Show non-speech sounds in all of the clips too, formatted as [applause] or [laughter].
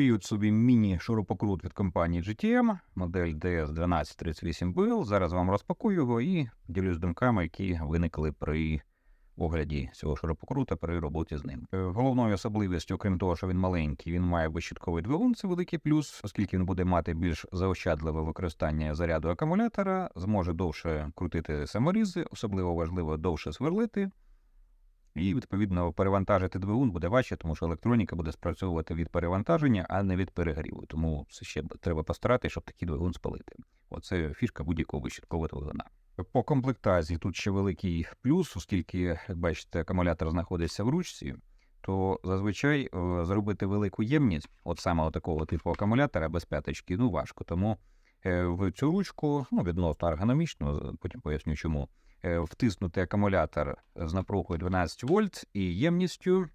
Такий от собі міні-шурупокрут від компанії GTM, модель DS1238BL. Зараз вам розпакую його і ділюсь думками, які виникли при огляді цього шурупокрута при роботі з ним. Е, Головною особливістю, окрім того, що він маленький, він має безщитковий двигун, це великий плюс, оскільки він буде мати більш заощадливе використання заряду акумулятора, зможе довше крутити саморізи, особливо важливо довше сверлити. І, відповідно, перевантажити двигун буде важче, тому що електроніка буде спрацьовувати від перевантаження, а не від перегріву. Тому це ще треба постаратися, щоб такий двигун спалити. Оце фішка будь-якого вищиткового двигуна. По комплектації тут ще великий плюс, оскільки, як бачите, акумулятор знаходиться в ручці, то зазвичай е, зробити велику ємність, от саме такого типу акумулятора без п'яточки, ну важко. Тому е, в цю ручку, ну, відносно ергономічно, потім поясню чому е, втиснути акумулятор з напругою 12 вольт і ємністю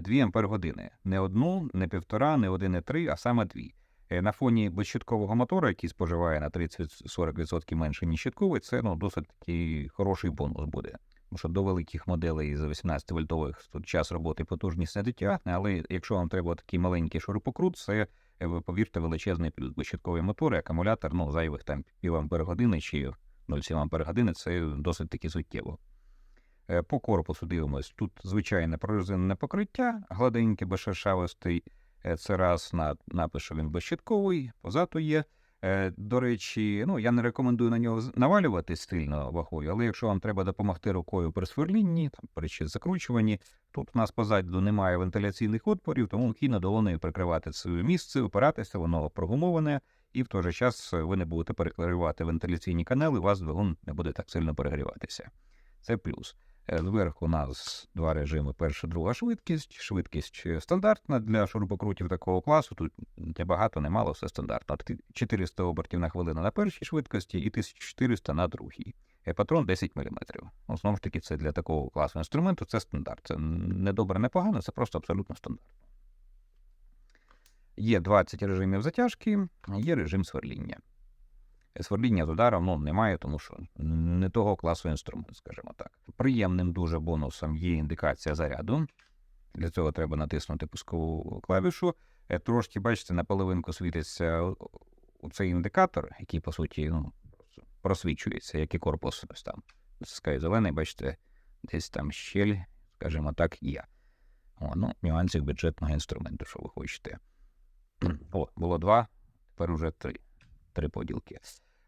2 ампер години. Не одну, не півтора, не 1,3, а саме дві. Е, На фоні безщиткового мотора, який споживає на 30-40% менше, ніж щитковий, це ну, досить такий хороший бонус буде. Тому що до великих моделей за 18 вольтових тут час роботи потужність не дотягне, але якщо вам треба такий маленький шурупокрут, це е, повірте величезний. Безщитковий мотор і акумулятор, ну зайвих там пів ампер години чи 0,7 ампер години, це досить таки суттєво. Е, По корпусу дивимось. Тут звичайне прорезинене покриття, гладеньке, безшершавостий. Е, Це раз на напис, він безщитковий, позаду є. Е, До речі, ну я не рекомендую на нього навалювати сильно вагою, але якщо вам треба допомогти рукою при сверлінні, там при ще закручуванні, тут у нас позаду немає вентиляційних отворів, тому кійно долонею прикривати це місце, опиратися, воно прогумоване, і в той же час ви не будете перекривати вентиляційні канали, у вас двигун не буде так сильно перегріватися. Це плюс. Е, Зверху у нас два режими: перша, друга швидкість. Швидкість е, стандартна для шурупокрутів такого класу. Тут не багато, не мало, все стандартно. 400 обертів на хвилину на першій швидкості і 1400 на другій. Е, Патрон 10 мм. Ну, знову ж таки, це для такого класу інструменту це стандарт. Це не добре, не погано, це просто абсолютно стандарт. Є 20 режимів затяжки, є режим сверління. Сверління з ударом ну, немає, тому що не того класу інструмент, скажімо так. Приємним дуже бонусом є індикація заряду. Для цього треба натиснути пускову клавішу. Е, Трошки, бачите, на половинку світиться цей індикатор, який, по суті, ну, просвічується, як і корпус ось там. Натискаю зелений, бачите, десь там щель, скажімо так, є. О, ну, нюансів бюджетного інструменту, що ви хочете. О, було два, тепер уже три. Три поділки.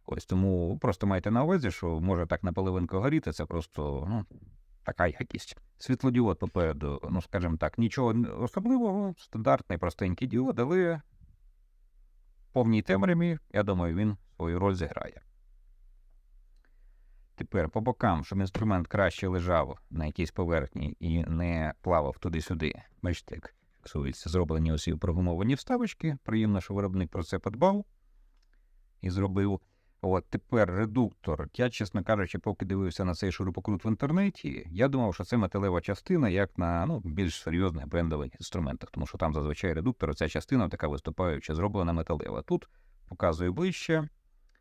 Ось тому просто майте на увазі, що може так на половинку горіти, це просто ну, така якість. Світлодіод попереду, ну скажімо так, нічого особливого, стандартний простенький діод, але в повній темряві, я думаю, він свою роль зіграє. Тепер по бокам, щоб інструмент краще лежав на якійсь поверхні і не плавав туди-сюди. Бачите, як фіксується, зроблені усі прогумовані вставочки. Приємно, що виробник про це подбав і зробив. От тепер редуктор. Я, чесно кажучи, поки дивився на цей шурупокрут в інтернеті, я думав, що це металева частина, як на ну, більш серйозних брендових інструментах, тому що там зазвичай редуктор, ця частина така виступаюча, зроблена металева. Тут показую ближче,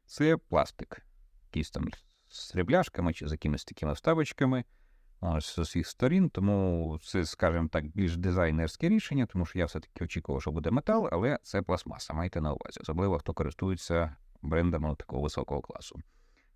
це пластик, якийсь там з срібляшками чи з якимись такими вставочками. З усіх сторін, тому це, скажімо так, більш дизайнерське рішення, тому що я все-таки очікував, що буде метал, але це пластмаса, майте на увазі, особливо хто користується брендами такого високого класу.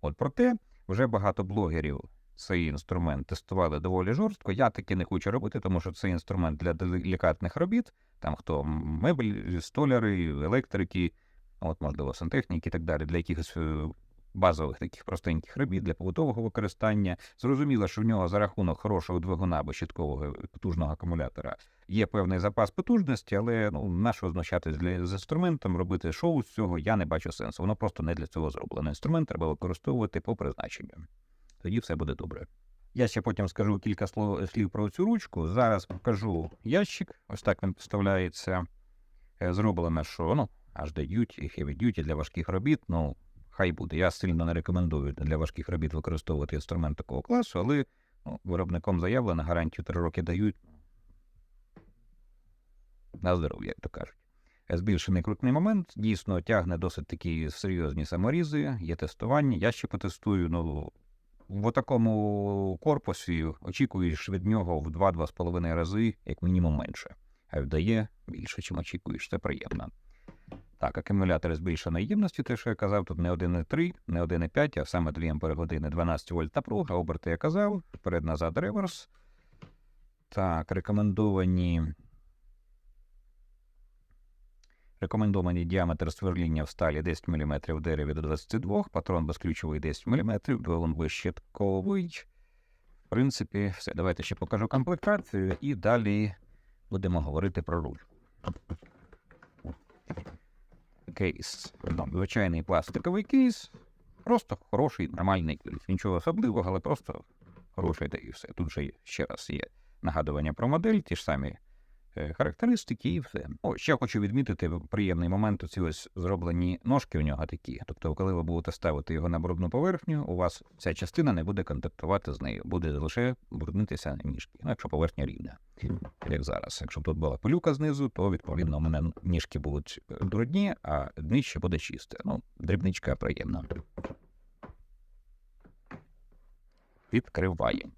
От проте вже багато блогерів цей інструмент тестували доволі жорстко. Я таки не хочу робити, тому що це інструмент для делікатних робіт. Там хто меблі, столяри, електрики, от можливо, сантехніки і так далі, для якихось е, базових таких простеньких робіт для побутового використання. Зрозуміло, що в нього за рахунок хорошого двигуна або щиткового потужного акумулятора є певний запас потужності, але ну на що знущатись з інструментом, робити шоу з цього я не бачу сенсу. Воно просто не для цього зроблено. Інструмент треба використовувати по призначенню. Тоді все буде добре. Я ще потім скажу кілька слів про цю ручку. Зараз покажу ящик. Ось так він поставляється. Е, Зроблено, що ну, HD duty, heavy duty для важких робіт. Ну, хай буде. Я сильно не рекомендую для важких робіт використовувати інструмент такого класу, але ну, виробником заявлено, гарантію 3 роки дають. На здоров'я, як то кажуть. Збільшений крутний момент, дійсно тягне досить такі серйозні саморізи, є тестування. Я ще потестую. Ну, в такому корпусі очікуєш від нього в 2-2,5 рази, як мінімум менше. а віддає більше, чим очікуєш. Це приємно. Так, акумулятори збільшеної ємності, те, що я казав, тут не 1,3, не 1,5, а саме 2 ампери години 12 вольт напруга, оберти я казав, вперед-назад реверс. Так, рекомендовані. Рекомендований діаметр сверління в сталі 10 мм в дереві до 22, патрон безключовий 10 мм, двигун безщитковий. В принципі, все. Давайте ще покажу комплектацію і далі будемо говорити про руль. Кейс. там, звичайний пластиковий кейс. Просто хороший, нормальний кейс. Нічого особливого, але просто хороший та і все. Тут же ще раз є нагадування про модель, ті ж самі характеристики і все. О, ще хочу відмітити приємний момент. Оці ось зроблені ножки у нього такі. Тобто, коли ви будете ставити його на брудну поверхню, у вас ця частина не буде контактувати з нею, буде лише бруднитися ніжки, ну, якщо поверхня рівна, як зараз. Якщо б тут була пилюка знизу, то відповідно у мене ніжки будуть брудні, а днище буде чисте. Ну, дрібничка приємна. Відкриваємо.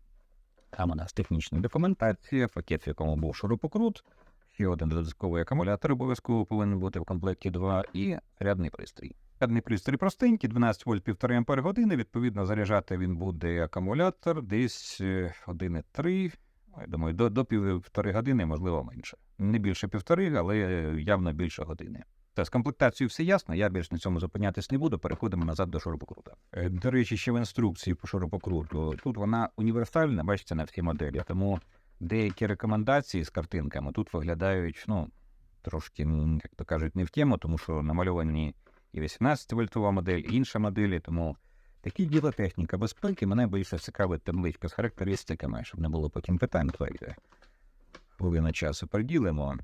Там у нас технічна документація, пакет, в якому був шурупокрут, ще один додатковий акумулятор обов'язково повинен бути в комплекті 2 і рядний пристрій. Рядний пристрій простенький, 12 вольт 1,5 ампер години. Відповідно, заряджати він буде акумулятор десь е, 1,3. Я думаю, до, до півтори години, можливо, менше. Не більше півтори, але явно більше години. Та з комплектацією все ясно, я більш на цьому зупинятись не буду. Переходимо назад до шурупокрута. Е, До речі, ще в інструкції по шурупокруту. Тут вона універсальна, бачите, на всі моделі. Тому деякі рекомендації з картинками тут виглядають, ну, трошки, як то кажуть, не в тему, тому що намальовані і 18 вольтова модель, і інша моделі, тому. Такі діла техніка безпеки мене більше цікавить табличка з характеристиками, щоб не було потім питань. Хвилина часу приділимо.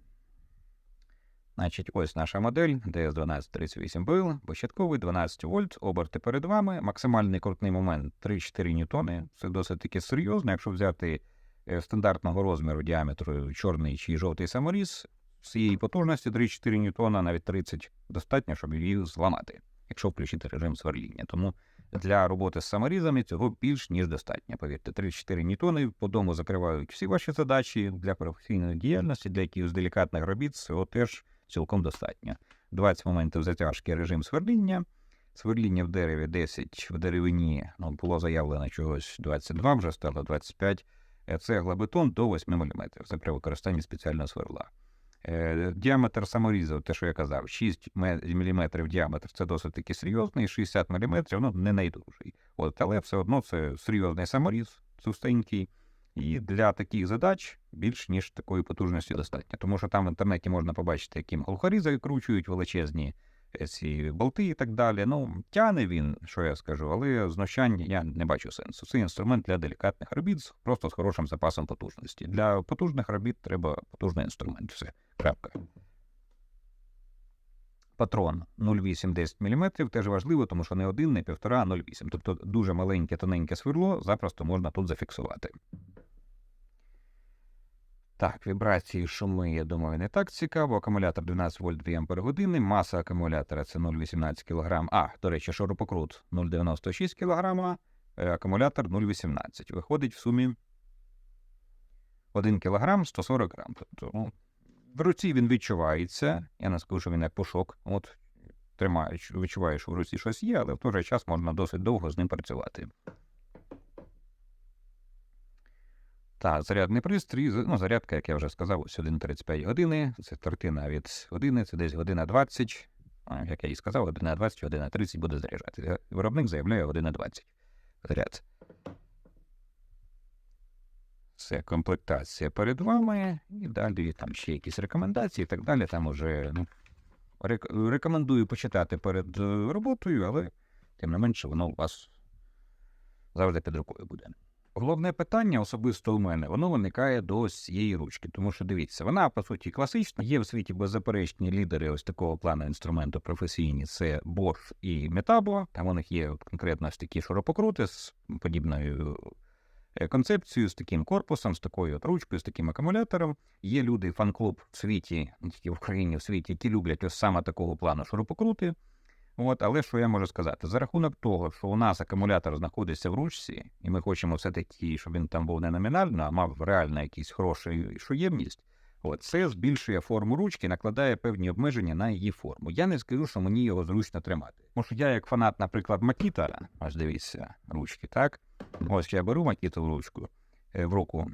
Значить, ось наша модель DS1238 BL, початковий 12 вольт, оберти перед вами, максимальний крутний момент 3-4 ньютони. Це досить таки серйозно. Якщо взяти е, стандартного розміру діаметру чорний чи жовтий саморіз, цієї потужності 3-4 ньютона, навіть 30 достатньо, щоб її зламати, якщо включити режим сверління. Тому для роботи з саморізами цього більш ніж достатньо. Повірте, 3-4 ньютони по дому закривають всі ваші задачі для професійної діяльності, для якихось делікатних робіт, цього теж цілком достатньо. 20 моментів затяжки режим сверління. Сверління в дереві 10, в деревині ну, було заявлено чогось 22, вже стало 25. Е, Цегла бетон до 8 мм. Це при використанні спеціального сверла. Е, Діаметр саморізу, те, що я казав, 6 мм діаметр це досить таки серйозний, 60 мм ну, не найдовший. От, але все одно це серйозний саморіз, цустенький. І для таких задач більш ніж такої потужності достатньо. Тому що там в інтернеті можна побачити, яким глухарі викручують величезні е, ці болти і так далі. Ну, тяне він, що я скажу, але знущань я не бачу сенсу. Це інструмент для делікатних робіт, просто з хорошим запасом потужності. Для потужних робіт треба потужний інструмент. Все. Крапка. Патрон 0,8-10 мм теж важливо, тому що не один, не півтора, а 0,8. Тобто дуже маленьке тоненьке сверло запросто можна тут зафіксувати. Так, вібрації, шуми, я думаю, не так цікаво. Акумулятор 12 вольт 2 ампер години. Маса акумулятора це 0,18 кг. А, до речі, шурупокрут 0,96 кг, е, акумулятор 0,18. Виходить в сумі 1 кг 140 грам. Тобто, ну, в руці він відчувається. Я не скажу, що він як пушок. От тримаєш, відчуваєш, що в руці щось є, але в той же час можна досить довго з ним працювати. Так, зарядний пристрій, ну, зарядка, як я вже сказав, ось 1,35 години. Це третина від години, це десь година 20. Як я і сказав, година 20, година 30 буде заряджати. Виробник заявляє година 20. Заряд. Це комплектація перед вами. І далі там ще якісь рекомендації і так далі. Там уже ну, рек- рекомендую почитати перед е, роботою, але тим не менше воно у вас завжди під рукою буде. Головне питання особисто у мене, воно виникає до цієї ручки, тому що дивіться, вона по суті класична. Є в світі беззаперечні лідери ось такого плану інструменту професійні. Це Bosch і Metabo. Там у них є конкретно ось такі шуропокрути з подібною е, концепцією, з таким корпусом, з такою от ручкою, з таким акумулятором. Є люди, фан-клуб в світі, не тільки в Україні, в світі, які люблять ось саме такого плану шуропокрути. От, але що я можу сказати? За рахунок того, що у нас акумулятор знаходиться в ручці, і ми хочемо все-таки, щоб він там був не номінально, а мав реально якийсь хороший ємність, От, це збільшує форму ручки, накладає певні обмеження на її форму. Я не скажу, що мені його зручно тримати. Тому що я, як фанат, наприклад, Макіта, ось дивіться, ручки, так? Ось я беру Макіту в ручку е, в руку.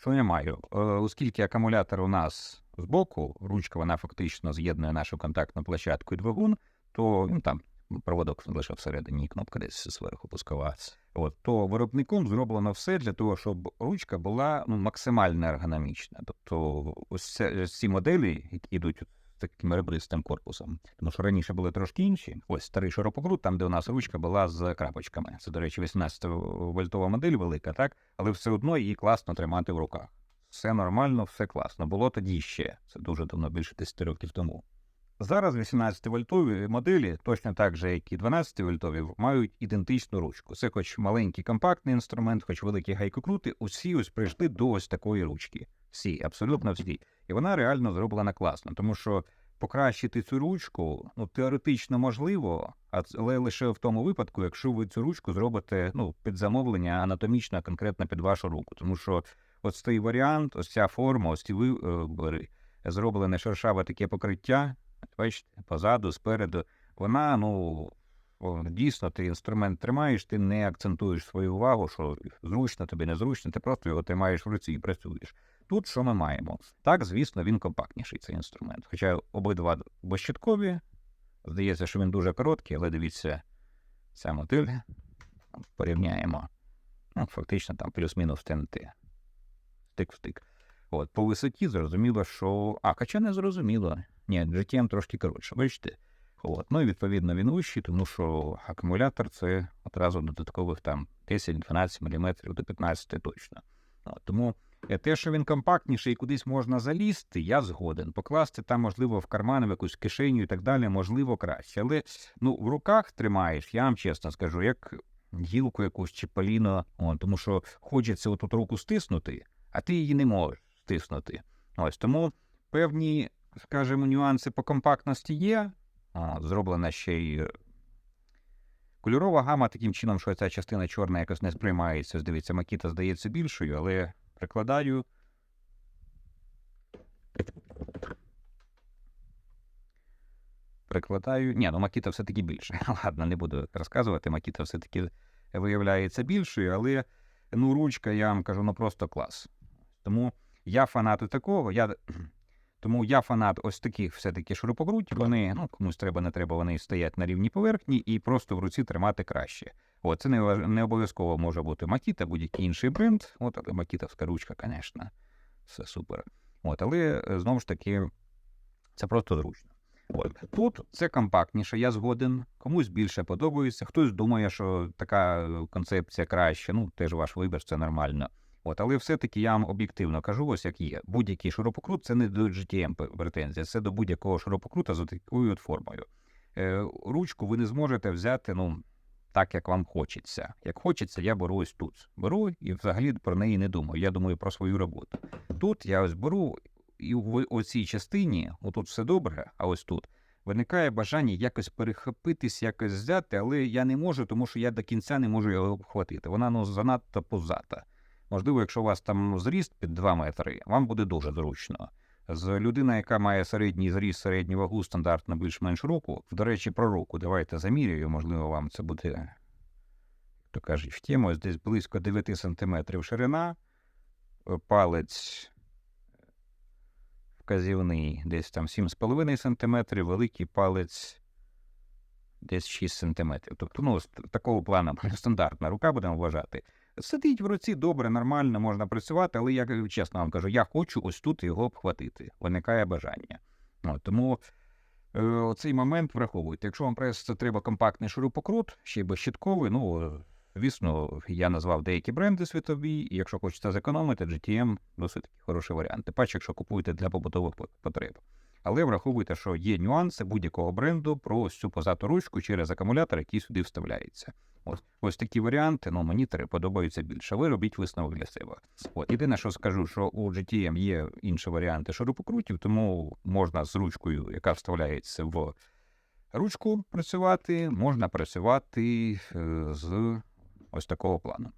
Що я маю? Е, Оскільки акумулятор у нас збоку, ручка вона фактично з'єднує нашу контактну площадку і двигун, то ну, там проводок лише всередині, кнопка десь зверху пускова. От, то виробником зроблено все для того, щоб ручка була ну, максимально ергономічна. Тобто, ось ці моделі, які йдуть таким ребристим корпусом, тому що раніше були трошки інші. Ось старий широпокрут, там, де у нас ручка була з крапочками. Це, до речі, 18-вольтова модель велика, так? Але все одно її класно тримати в руках. Все нормально, все класно. Було тоді ще. Це дуже давно, більше 10 років тому. Зараз 18-вольтові моделі, точно так же, як і 12-вольтові, мають ідентичну ручку. Це хоч маленький компактний інструмент, хоч великі гайкокрути, усі ось прийшли до ось такої ручки. Всі, абсолютно всі. І вона реально зроблена класно, тому що покращити цю ручку ну, теоретично можливо, але лише в тому випадку, якщо ви цю ручку зробите ну, під замовлення анатомічно, конкретно під вашу руку. Тому що ось цей варіант, ось ця форма, ось ці вибори, зроблене шершаве таке покриття, бачите, позаду, спереду, вона, ну, дійсно, ти інструмент тримаєш, ти не акцентуєш свою увагу, що зручно, тобі незручно, ти просто його тримаєш в руці і працюєш. Тут що ми маємо? Так, звісно, він компактніший цей інструмент. Хоча обидва безщиткові, здається, що він дуже короткий, але дивіться, ця мотиль, порівняємо. Ну, фактично там плюс-мінус ТНТ. Стик. От, по висоті зрозуміло, що. А, хоча не зрозуміло. Ні, GTM трошки коротше, бачите? От. Ну і відповідно він вищий, тому що акумулятор це одразу додаткових там 10-12 мм до 15 точно. От, тому е, те, що він компактніший і кудись можна залізти, я згоден. Покласти там, можливо, в карман, в якусь кишеню і так далі, можливо, краще. Але ну, в руках тримаєш, я вам чесно скажу, як гілку якусь чи поліно, О, тому що хочеться отут руку стиснути, а ти її не можеш стиснути. Ось тому певні, скажімо, нюанси по компактності є. Зроблена ще й е, кольорова гама таким чином, що ця частина чорна якось не сприймається. Ось Дивіться, макіта здається більшою, але прикладаю. Прикладаю. Ні, ну макіта все-таки більше. [laughs] Ладно, не буду розказувати. Макіта все-таки виявляється більшою, але ну, ручка, я вам кажу, ну просто клас. Тому я фанат такого. Я... [clears throat] Тому я фанат ось таких все-таки шурупокрутів. Вони, ну, комусь треба, не треба, вони стоять на рівні поверхні і просто в руці тримати краще. От, це не, не обов'язково може бути Макіта, будь-який інший бренд. От, але Макітовська ручка, звісно, все супер. От, але е, знову ж таки, це просто зручно. От. Тут це компактніше, я згоден. Комусь більше подобається, хтось думає, що така е, концепція краще. Ну, теж ваш вибір, це нормально. От, але все-таки я вам об'єктивно кажу, ось як є. Будь-який шуропокрут це не до GTM претензія, це до будь-якого шуропокрута з такою от формою. Е, ручку ви не зможете взяти, ну, так, як вам хочеться. Як хочеться, я беру ось тут. Беру і взагалі про неї не думаю. Я думаю про свою роботу. Тут я ось беру, і в оцій частині, отут все добре, а ось тут. Виникає бажання якось перехопитись, якось взяти, але я не можу, тому що я до кінця не можу його обхватити. Вона ну занадто позата. Можливо, якщо у вас там зріст під 2 метри, вам буде дуже зручно. З людина, яка має середній зріст, середню вагу, стандартно більш-менш руку. До речі, про руку. Давайте замірюю, можливо, вам це буде, то кажуть, в тему. Ось десь близько 9 см ширина, е, палець вказівний десь там 7,5 см, великий палець десь 6 см. Тобто, ну, такого плану [laughs] стандартна рука, будемо вважати. Сидить в руці добре, нормально, можна працювати, але я чесно вам кажу, я хочу ось тут його обхватити. Виникає бажання. От, тому е, оцей момент враховуйте. Якщо вам просто треба компактний шурупокрут, ще й безщитковий, ну, е, звісно, я назвав деякі бренди світові, і якщо хочете зекономити, GTM досить таки хороший варіант. Тим якщо купуєте для побутових потреб. Але враховуйте, що є нюанси будь-якого бренду про ось цю позату ручку через акумулятор, який сюди вставляється. Ось, ось такі варіанти, ну мені три подобаються більше. Ви робіть висновок для себе. От єдине, що скажу, що у GTM є інші варіанти шурупокрутів, тому можна з ручкою, яка вставляється в ручку, працювати, можна працювати е, з ось такого плану.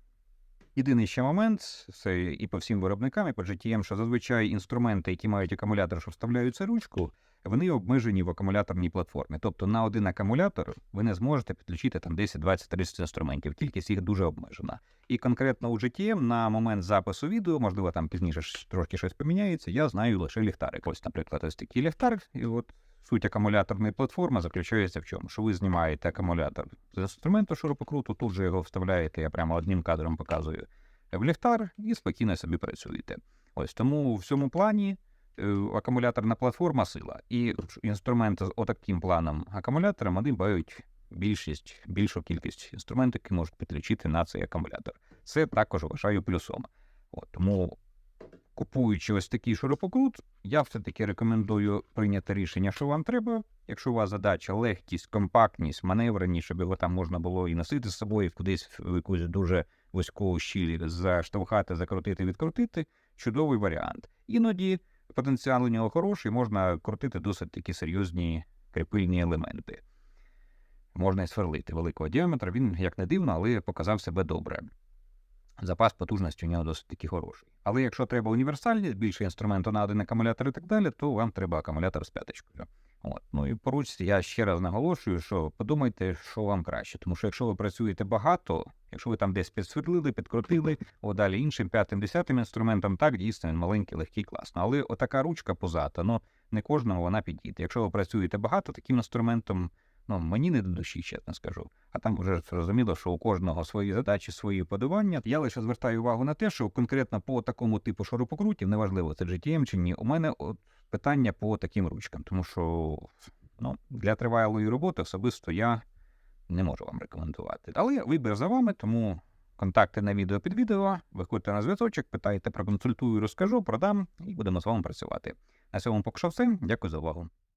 Єдиний ще момент, це і по всім виробникам, і по GTM, що зазвичай інструменти, які мають акумулятор, що вставляються ручку, вони обмежені в акумуляторній платформі. Тобто на один акумулятор ви не зможете підключити там 10, 20, 30 інструментів. Кількість їх дуже обмежена. І конкретно у GTM на момент запису відео, можливо, там пізніше трошки щось поміняється. Я знаю лише ліхтарик. Ось, наприклад, ось такий ліхтар, і от суть акумуляторної платформи заключається в чому? Що ви знімаєте акумулятор з інструменту шурупокруту, тут же його вставляєте, я прямо одним кадром показую в ліхтар і спокійно собі працюєте. Ось тому в цьому плані е, акумуляторна платформа сила. І інструменти з отаким планом акумулятором вони мають більшість, більшу кількість інструментів, які можуть підключити на цей акумулятор. Це також вважаю плюсом. От, тому, купуючи ось такий шурупокрут, я все-таки рекомендую прийняти рішення, що вам треба. Якщо у вас задача легкість, компактність, маневреність, щоб його там можна було і носити з собою, кудись в якусь дуже вузьку щіль заштовхати, закрутити, відкрутити, чудовий варіант. Іноді потенціал у нього хороший, можна крутити досить такі серйозні кріпильні елементи. Можна і сверлити великого діаметра. Він, як не дивно, але показав себе добре. Запас потужності у нього досить таки хороший. Але якщо треба універсальність, більше інструменту на акумулятор і так далі, то вам треба акумулятор з п'яточкою. От. Ну і по ручці я ще раз наголошую, що подумайте, що вам краще. Тому що якщо ви працюєте багато, якщо ви там десь підсверлили, підкрутили, о далі іншим п'ятим, десятим інструментом, так дійсно він маленький, легкий, класно. Але отака ручка позата, ну не кожного вона підійде. Якщо ви працюєте багато таким інструментом, ну мені не до душі, чесно скажу. А там вже зрозуміло, що у кожного свої задачі, свої подавання. Я лише звертаю увагу на те, що конкретно по такому типу шурупокрутів, неважливо, це GTM чи ні, у мене от питання по таким ручкам, тому що ну, для тривалої роботи особисто я не можу вам рекомендувати. Але вибір за вами, тому контакти на відео під відео. Виходьте на зв'язочок, питайте, проконсультую, розкажу, продам і будемо з вами працювати. На цьому поки що все. Дякую за увагу.